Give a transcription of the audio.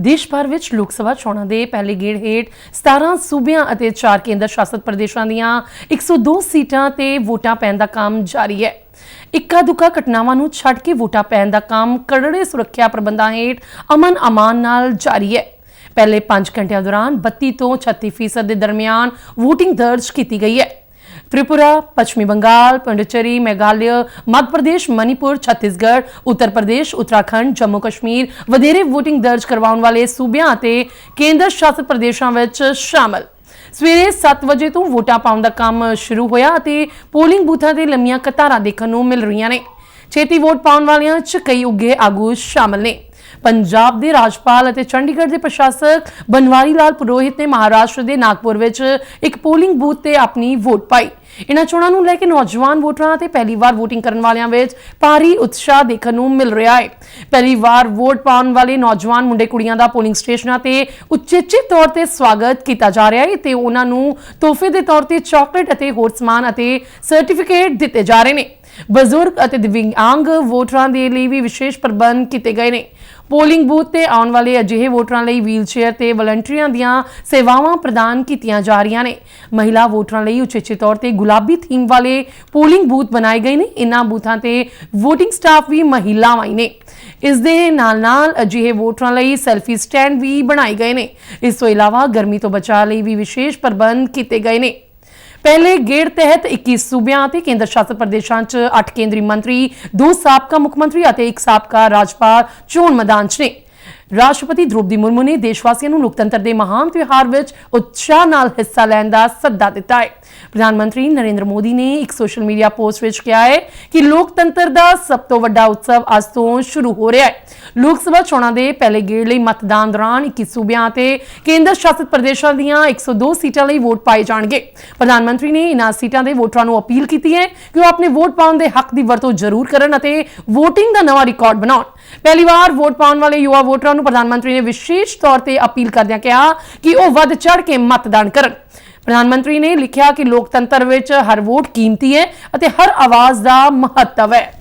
ਦੇਸ਼ ਭਰ ਵਿੱਚ ਲੋਕ ਸਭਾ ਚੋਣਾਂ ਦੇ ਪਹਿਲੇ ਗੇੜ ਹੇਠ 17 ਸੂਬਿਆਂ ਅਤੇ 4 ਕੇਂਦਰ ਸ਼ਾਸਤ ਪ੍ਰਦੇਸ਼ਾਂ ਦੀਆਂ 102 ਸੀਟਾਂ ਤੇ ਵੋਟਾਂ ਪੈਣ ਦਾ ਕੰਮ ਜਾਰੀ ਹੈ। ਇੱਕਾ ਦੁੱਕਾ ਘਟਨਾਵਾਂ ਨੂੰ ਛੱਡ ਕੇ ਵੋਟਾਂ ਪੈਣ ਦਾ ਕੰਮ ਕਰੜੇ ਸੁਰੱਖਿਆ ਪ੍ਰਬੰਧਾਂ ਹੇਠ ਅਮਨ ਅਮਾਨ ਨਾਲ ਜਾਰੀ ਹੈ। ਪਹਿਲੇ 5 ਘੰਟਿਆਂ ਦੌਰਾਨ 32 ਤੋਂ 36% ਦੇ ਦਰਮਿਆਨ VOTING ਦਰਜ ਕੀਤੀ ਗਈ ਹੈ। ਤ੍ਰਿਪੁਰਾ ਪੱਛਮੀ ਬੰਗਾਲ ਪੁਡੁਚੇਰੀ ਮੇਘਾਲਿਆ ਮੱਧ ਪ੍ਰਦੇਸ਼ ਮਨੀਪੁਰ ਛੱਤੀਸਗੜ੍ਹ ਉੱਤਰ ਪ੍ਰਦੇਸ਼ ਉੱਤਰਾਖੰਡ ਜੰਮੂ ਕਸ਼ਮੀਰ ਵਧੇਰੇ VOTING ਦਰਜ ਕਰਵਾਉਣ ਵਾਲੇ ਸੂਬਿਆਂ ਅਤੇ ਕੇਂਦਰ ਸ਼ਾਸਿਤ ਪ੍ਰਦੇਸ਼ਾਂ ਵਿੱਚ ਸ਼ਾਮਲ ਸਵੇਰੇ 7 ਵਜੇ ਤੋਂ ਵੋਟਾਂ ਪਾਉਣ ਦਾ ਕੰਮ ਸ਼ੁਰੂ ਹੋਇਆ ਅਤੇ ਪੋਲਿੰਗ ਬੂਥਾਂ ਤੇ ਲੰਮੀਆਂ ਕਤਾਰਾਂ ਦੇਖਣ ਨੂੰ ਮਿਲ ਰਹੀਆਂ ਨੇ ਛੇਤੀ ਵੋਟ ਪਾਉਣ ਵਾਲਿਆਂ 'ਚ ਕਈ ਉੱਗੇ ਆਗੂ ਸ਼ਾਮਲ ਨੇ ਪੰਜਾਬ ਦੇ ਰਾਜਪਾਲ ਅਤੇ ਚੰਡੀਗੜ੍ਹ ਦੇ ਪ੍ਰਸ਼ਾਸਕ ਬਨਵਾਰੀ ਲਾਲ ਪੁਰੋਹਿਤ ਨੇ ਮਹਾਰਾਸ਼ਟਰ ਦੇ ਨਾਗਪੁਰ ਵਿੱਚ ਇੱਕ ਪੋਲਿੰਗ ਬੂਥ ਤੇ ਆਪਣੀ ਵੋਟ ਪਾਈ। ਇਹਨਾਂ ਚੋਣਾਂ ਨੂੰ ਲੈ ਕੇ ਨੌਜਵਾਨ ਵੋਟਰਾਂ ਅਤੇ ਪਹਿਲੀ ਵਾਰ VOTING ਕਰਨ ਵਾਲਿਆਂ ਵਿੱਚ ਭਾਰੀ ਉਤਸ਼ਾਹ ਦੇਖਣ ਨੂੰ ਮਿਲ ਰਿਹਾ ਹੈ। ਪਹਿਲੀ ਵਾਰ ਵੋਟ ਪਾਉਣ ਵਾਲੇ ਨੌਜਵਾਨ ਮੁੰਡੇ ਕੁੜੀਆਂ ਦਾ ਪੋਲਿੰਗ ਸਟੇਸ਼ਨਾਂ ਤੇ ਉਚੇਚੇ ਤੌਰ ਤੇ ਸਵਾਗਤ ਕੀਤਾ ਜਾ ਰਿਹਾ ਹੈ ਤੇ ਉਹਨਾਂ ਨੂੰ ਤੋਹਫੇ ਦੇ ਤੌਰ ਤੇ ਚਾਕਲੇਟ ਅਤੇ ਹੋਰ ਸਮਾਨ ਅਤੇ ਸਰਟੀਫਿਕੇਟ ਦਿੱਤੇ ਜਾ ਰਹੇ ਨੇ। ਬਜ਼ੁਰਗ ਅਤੇ ਦਿਵਿਆਂਗ ਵੋਟਰਾਂ ਦੇ ਲਈ ਵੀ ਵਿਸ਼ੇਸ਼ ਪ੍ਰਬੰਧ ਕੀਤੇ ਗਏ ਨੇ। ਪੋਲਿੰਗ ਬੂਥ ਤੇ ਆਉਣ ਵਾਲੇ ਅਜਿਹੇ ਵੋਟਰਾਂ ਲਈ ਵੀਲਚੇਅਰ ਤੇ ਵਲੰਟੀਅਰਾਂ ਦੀਆਂ ਸੇਵਾਵਾਂ ਪ੍ਰਦਾਨ ਕੀਤੀਆਂ ਜਾ ਰਹੀਆਂ ਨੇ। ਮਹਿਲਾ ਵੋਟਰਾਂ ਲਈ ਉਚੇਚੇ ਤੌਰ ਤੇ ਗੁਲਾਬੀ ਥੀਮ ਵਾਲੇ ਪੋਲਿੰਗ ਬੂਥ ਬਣਾਏ ਗਏ ਨੇ। ਇਨ੍ਹਾਂ ਬੂਥਾਂ ਤੇ VOTING ਸਟਾਫ ਵੀ ਮਹਿਲਾਵਾਂ ਹੀ ਨੇ। ਇਸ ਦੇ ਨਾਲ ਨਾਲ ਅਜਿਹੇ ਵੋਟਰਾਂ ਲਈ ਸੈਲਫੀ ਸਟੈਂਡ ਵੀ ਬਣਾਏ ਗਏ ਨੇ। ਇਸ ਤੋਂ ਇਲਾਵਾ ਗਰਮੀ ਤੋਂ ਬਚਾਅ ਲਈ ਵੀ ਵਿਸ਼ੇਸ਼ ਪ੍ਰਬੰਧ ਕੀਤੇ ਗਏ ਨੇ। ਪਹਿਲੇ ਗੇੜ ਤਹਿਤ 21 ਸੂਬਿਆਂ ਅਤੇ ਕੇਂਦਰ ਸ਼ਾਸਤ ਪ੍ਰਦੇਸ਼ਾਂ 'ਚ 8 ਕੇਂਦਰੀ ਮੰਤਰੀ, ਦੋ ਸਾਬਕਾ ਮੁੱਖ ਮੰਤਰੀ ਅਤੇ ਇੱਕ ਸਾਬਕਾ ਰਾਜਪਾਲ ਚੋਣ ਮੈਦਾਨ 'ਚ ਨੇ। ਰਾਸ਼ਟਰਪਤੀ ਦ੍ਰੋਪਦੀ ਮੁਰਮੂ ਨੇ ਦੇਸ਼ ਵਾਸੀਆਂ ਨੂੰ ਲੋਕਤੰਤਰ ਦੇ ਮਹਾਨ ਤਿਉਹਾਰ ਵਿੱਚ ਉਤਸ਼ਾਹ ਨਾਲ ਹਿੱਸਾ ਲੈਣ ਦਾ ਸੱਦਾ ਦਿੱਤਾ ਹੈ। ਪ੍ਰਧਾਨ ਮੰਤਰੀ ਨਰਿੰਦਰ ਮੋਦੀ ਨੇ ਇੱਕ ਸੋਸ਼ਲ ਮੀਡੀਆ ਪੋਸਟ ਵਿੱਚ ਕਿਹਾ ਹੈ ਕਿ ਲੋਕਤੰਤਰ ਦਾ ਸਭ ਤੋਂ ਵੱਡਾ ਉਤਸਵ ਅੱਜ ਤੋਂ ਸ਼ੁਰੂ ਹੋ ਰਿਹਾ ਹੈ। ਲੋਕ ਸਭਾ ਚੋਣਾਂ ਦੇ ਪਹਿਲੇ ਗੇੜ ਲਈ ਮਤਦਾਨ ਦੌਰਾਨ 21 ਸੂਬਿਆਂ ਅਤੇ ਕੇਂਦਰ ਸ਼ਾਸਿਤ ਪ੍ਰਦੇਸ਼ਾਂ ਦੀਆਂ 102 ਸੀਟਾਂ ਲਈ ਵੋਟ ਪਾਏ ਜਾਣਗੇ। ਪ੍ਰਧਾਨ ਮੰਤਰੀ ਨੇ ਇਹਨਾਂ ਸੀਟਾਂ ਦੇ ਵੋਟਰਾਂ ਨੂੰ ਅਪੀਲ ਕੀਤੀ ਹੈ ਕਿ ਉਹ ਆਪਣੇ ਵੋਟ ਪਾਉਣ ਦੇ ਹੱਕ ਦੀ ਵਰਤੋਂ ਜ਼ਰੂਰ ਕਰਨ ਅਤੇ VOTING ਦਾ ਨਵਾਂ ਰਿਕਾਰਡ ਬਣਾਉਣ। ਪਹਿਲੀ ਵਾਰ ਵੋਟ ਪਾਉਣ ਵਾਲੇ ਯੁਵਾ ਵੋਟਰਾਂ ਨੂੰ ਪ੍ਰਧਾਨ ਮੰਤਰੀ ਨੇ ਵਿਸ਼ੇਸ਼ ਤੌਰ ਤੇ ਅਪੀਲ ਕਰਦਿਆਂ ਕਿਹਾ ਕਿ ਉਹ ਵੱਧ ਚੜ ਕੇ ਮਤਦਾਨ ਕਰਨ। ਪ੍ਰਧਾਨ ਮੰਤਰੀ ਨੇ ਲਿਖਿਆ ਕਿ ਲੋਕਤੰਤਰ ਵਿੱਚ ਹਰ ਵੋਟ ਕੀਮਤੀ ਹੈ ਅਤੇ ਹਰ ਆਵਾਜ਼ ਦਾ ਮਹੱਤਵ ਹੈ।